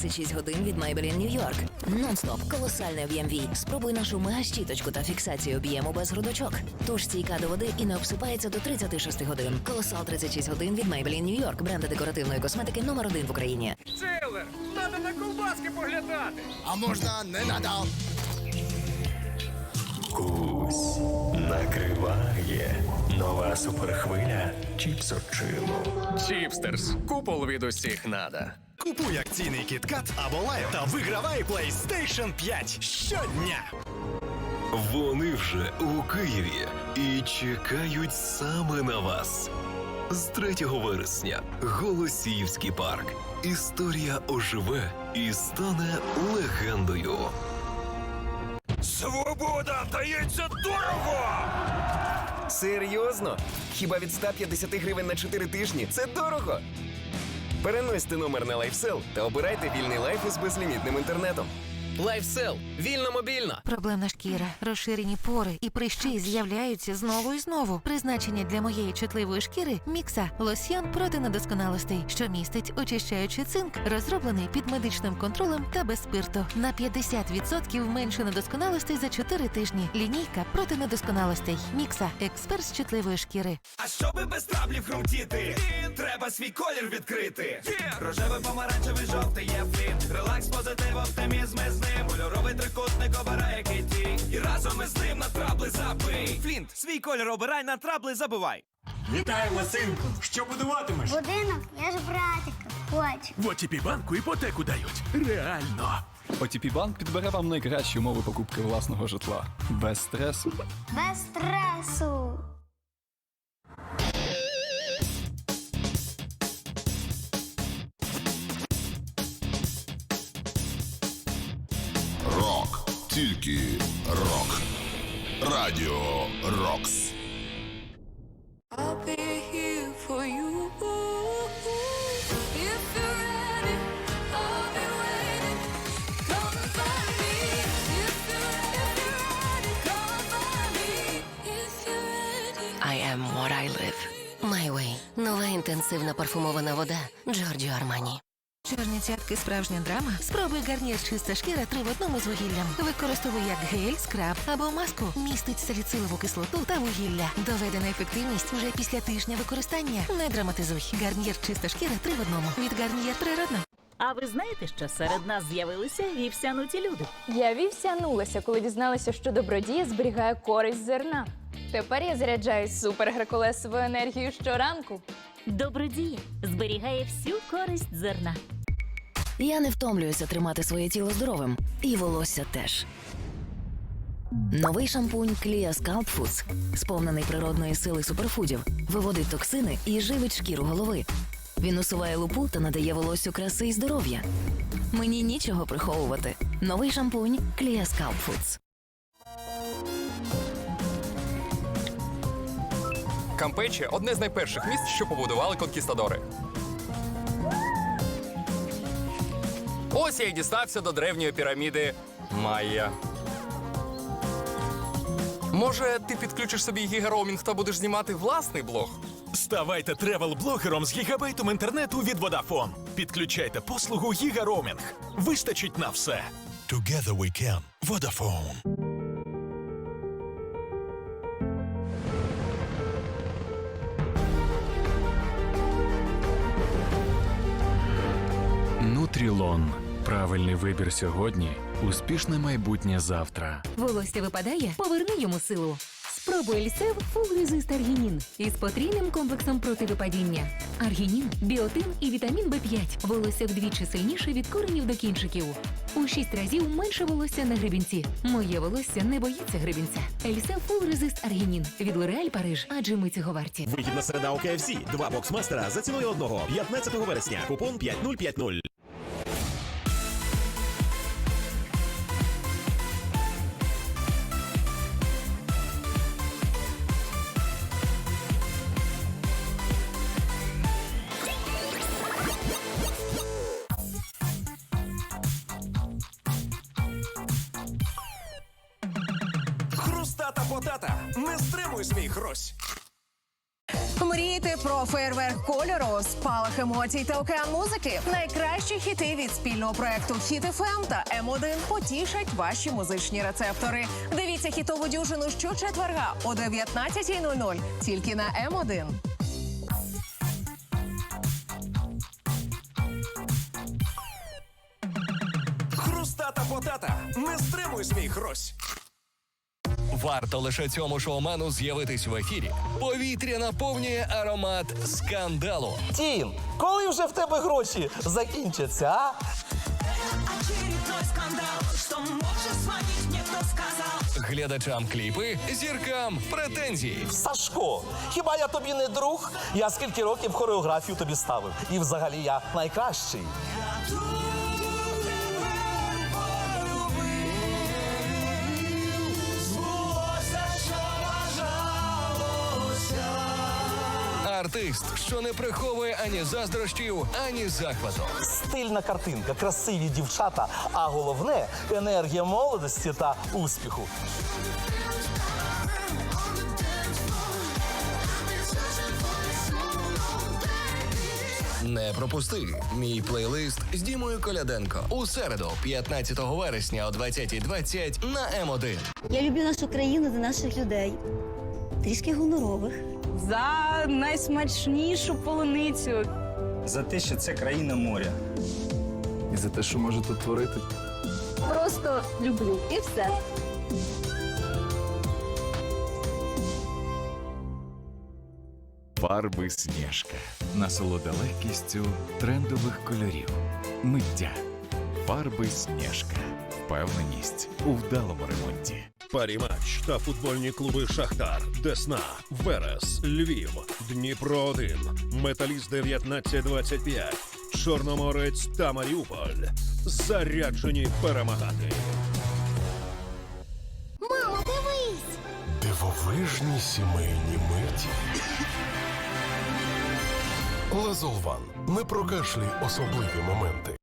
36 годин від Maybelline New York. Нон-стоп, колосальний об'єм вій. Спробуй нашу мега-щіточку та фіксацію об'єму без грудочок. Туш стійка до води і не обсипається до 36 годин. Колосал 36 годин від Maybelline New York. Бренди декоративної косметики номер один в Україні. Чилер, надо на ковбаски поглядати. А можна не надо? Кусь накриває нова суперхвиля чіпсочилу. Чіпстерс. Купол від усіх надо. Купуй акційний кіткат або лайф та вигравай PlayStation 5 щодня. Вони вже у Києві і чекають саме на вас. З 3 вересня Голосіївський парк. Історія оживе і стане легендою. Свобода дається дорого! Серйозно? Хіба від 150 гривень на 4 тижні це дорого? Переносьте номер на лайфсел та обирайте вільний лайф із безлімітним інтернетом. Лайфсел. Вільно мобільно. Проблемна шкіра, розширені пори і прищі з'являються знову і знову. Призначення для моєї чутливої шкіри мікса лосьйон проти недосконалостей, що містить очищаючий цинк, розроблений під медичним контролем та без спирту. На 50% менше недосконалостей за 4 тижні. Лінійка проти недосконалостей. Мікса експерт з чутливої шкіри. А щоби без траблів хрумтіти, треба свій колір відкрити. Рожевий, помаранчевий, жовтий є флінт. Релакс, позитив, оптимізм із ним. Кольоровий трикутник обирає який. І разом із ним на трабли забий. Флінт, свій колір обирай, на трабли забивай. Вітаємо, синку! Що будуватимеш? Будинок, я ж братика хочу. В ОТП банку іпотеку дають. Реально. OTP Банк підбере вам найкращі умови покупки власного житла без стресу. Без стресу. Тільки рок. Радіо Рокс. I am what I live. My way. Нова інтенсивна парфумована вода Giorgio Armani. Чорні цятки справжня драма. Спробуй гарнір чиста шкіра три в одному з вугіллям. Використовуй як гель, скраб або маску. Містить саліцилову кислоту та вугілля. Доведена ефективність вже після тижня використання. Не драматизуй. Гарнір чиста шкіра три в одному. Від гарнір природно. А ви знаєте, що серед нас з'явилися вівсянуті люди? Я вівсянулася, коли дізналася, що добродія зберігає користь зерна. Тепер я заряджаюсь супергеркулесовою енергією щоранку. Добродія зберігає всю користь зерна. Я не втомлююся тримати своє тіло здоровим. І волосся теж. Новий шампунь Clear Scalp Foods, сповнений природної сили суперфудів, виводить токсини і живить шкіру голови. Він усуває лупу та надає волоссю краси і здоров'я. Мені нічого приховувати. Новий шампунь Clear Scalp Foods. Кампече одне з найперших міст, що побудували конкістадори. Ось я й дістався до древньої піраміди Майя. Може, ти підключиш собі гігароумінг та будеш знімати власний блог? Ставайте тревел-блогером з гігабайтом інтернету від Vodafone. Підключайте послугу Roaming. Вистачить на все. Together we can. Vodafone. Нутрілон. Правильний вибір сьогодні. Успішне майбутнє завтра. Волосся випадає? Поверни йому силу. Спробуй Full Resist Аргінін із потрійним комплексом проти випадіння. Аргінін, біотин і вітамін В5. Волосся вдвічі сильніше від коренів до кінчиків. У шість разів менше волосся на гребінці. Моє волосся не боїться гребінця. Full Resist Аргінін від Лореаль Париж. Адже ми цього варті. Вигідна середа у KFC. Два боксмастера за ціною одного. 15 вересня. Купон 5050. Потата. Не стримуй свій хрось. Мрійте про фейерверк кольору, спалах емоцій та океан музики. Найкращі хіти від спільного проекту Хіт ФМ та М1 потішать ваші музичні рецептори. Дивіться хітову дюжину щочетверга о 19.00 тільки на М1. Хрустата потата, не стримуй свій хрось. Варто лише цьому шоумену з'явитись в ефірі. Повітря наповнює аромат скандалу. Тім, коли вже в тебе гроші закінчаться, а? Глядачам кліпи, зіркам претензії. Сашко, хіба я тобі не друг? Я скільки років хореографію тобі ставив. І взагалі я найкращий. Артист, що не приховує ані заздрощів, ані захвату. Стильна картинка, красиві дівчата, а головне енергія молодості та успіху. Не пропусти мій плейлист з Дімою Коляденко у середу, 15 вересня о 20.20 на М1. Я люблю нашу країну та наших людей. Трішки гонорових. За найсмачнішу полуницю. За те, що це країна моря. І за те, що може тут творити. Просто люблю і все. Фарби Снежка. Насолода легкістю трендових кольорів. Миття. Фарби Снежка. Впевненість у вдалому ремонті. Паріматч та футбольні клуби Шахтар, Десна, Верес, Львів, Дніпро 1, Металіст 1925, Чорноморець та Маріуполь. Заряджені перемагати. Мамо, дивись! Дивовижні сімейні миті. Лазолван. Не прокашлюй особливі моменти.